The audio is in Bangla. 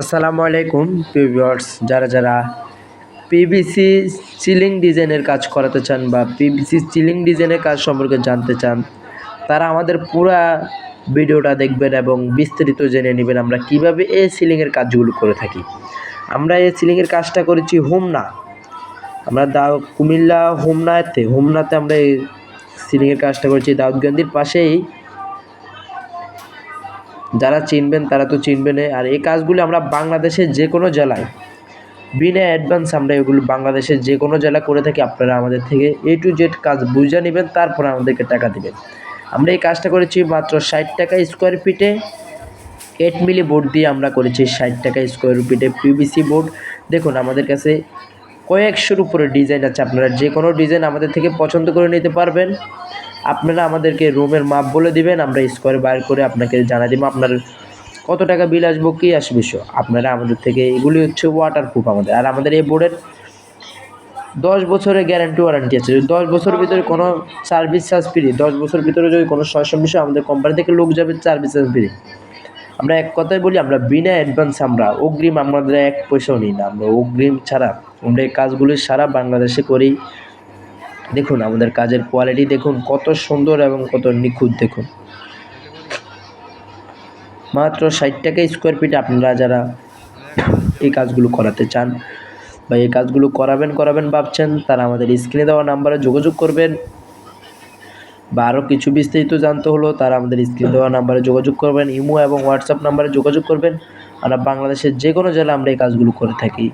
আসসালামু আলাইকুম ভিউয়ার্স। যারা যারা পিভিসি সিলিং ডিজাইনের কাজ করাতে চান বা পিভিসি সিলিং ডিজাইনের কাজ সম্পর্কে জানতে চান, তারা আমাদের পুরা ভিডিওটা দেখবেন এবং বিস্তারিত জেনে নেবেন আমরা কীভাবে এই সিলিংয়ের কাজগুলো করে থাকি। আমরা এই সিলিংয়ের কাজটা করেছি হোমনা। আমরা দাও কুমিল্লা হোমনাতে হোমনাতে আমরা এই সিলিংয়ের কাজটা করেছি। দাউদগঞ্জের পাশেই যারা চিনবেন তারা তো চিনবেনই আর এই কাজগুলি আমরা বাংলাদেশের যে কোনো জেলায়, বিনা অ্যাডভান্স আমরা এগুলো বাংলাদেশের যে কোনো জেলা করে থাকি, আপনারা আমাদের থেকে এ টু জেড কাজ বুঝে নেবেন, তারপরে আমাদেরকে টাকা দেবেন। আমরা এই কাজটা করেছি মাত্র ষাট টাকা স্কোয়ার ফিটে এট মিলি বোর্ড দিয়ে আমরা করেছি ষাট টাকা স্কোয়ার ফিটে পিভিসি বোর্ড দেখুন আমাদের কাছে কয়েকশোর উপরে ডিজাইন আছে। আপনারা যে কোনো ডিজাইন আমাদের থেকে পছন্দ করে নিতে পারবেন। আপনারা আমাদেরকে রুমের মাপ বলে দিবেন, আমরা স্কোয়ার বার করে আপনাকে জানা দিব আপনার কত টাকা বিল আসব, কী আসবে, সো আপনারা আমাদের থেকে এগুলি হচ্ছে ওয়াটারপ্রুফ আমাদের। আর আমাদের এই বোর্ডের দশ বছরের গ্যারান্টি ওয়ারেন্টি আছে। যদি দশ বছরের ভিতরে কোনো সার্ভিস চার্জ ফ্রি দশ বছরের ভিতরে যদি কোনো সমস্যা আমাদের কোম্পানি থেকে লোক যাবে সার্ভিস চার্জ ফ্রি আমরা এক কথাই বলি, আমরা বিনা অ্যাডভান্স আমরা অগ্রিম আমাদের এক পয়সাও নিই না। আমরা অগ্রিম ছাড়া আমরা এই কাজগুলি সারা বাংলাদেশে করি। দেখুন, আমাদের কাজের কোয়ালিটি দেখুন, কত সুন্দর এবং কত নিখুঁত দেখুন। মাত্র ষাট টাকা স্কোয়ার ফিট আপনারা যারা এই কাজগুলো করাতে চান বা এই কাজগুলো করাবেন করাবেন ভাবছেন, তারা আমাদের স্ক্রিনে দেওয়া নাম্বারে যোগাযোগ করবেন। বা আরও কিছু বিস্তারিত জানতে হলো, তারা আমাদের স্ক্রিনে দেওয়া নাম্বারে যোগাযোগ করবেন। ইমো এবং হোয়াটসঅ্যাপ নাম্বারে যোগাযোগ করবেন। আমরা বাংলাদেশের যে কোনো জেলা আমরা এই কাজগুলো করে থাকি।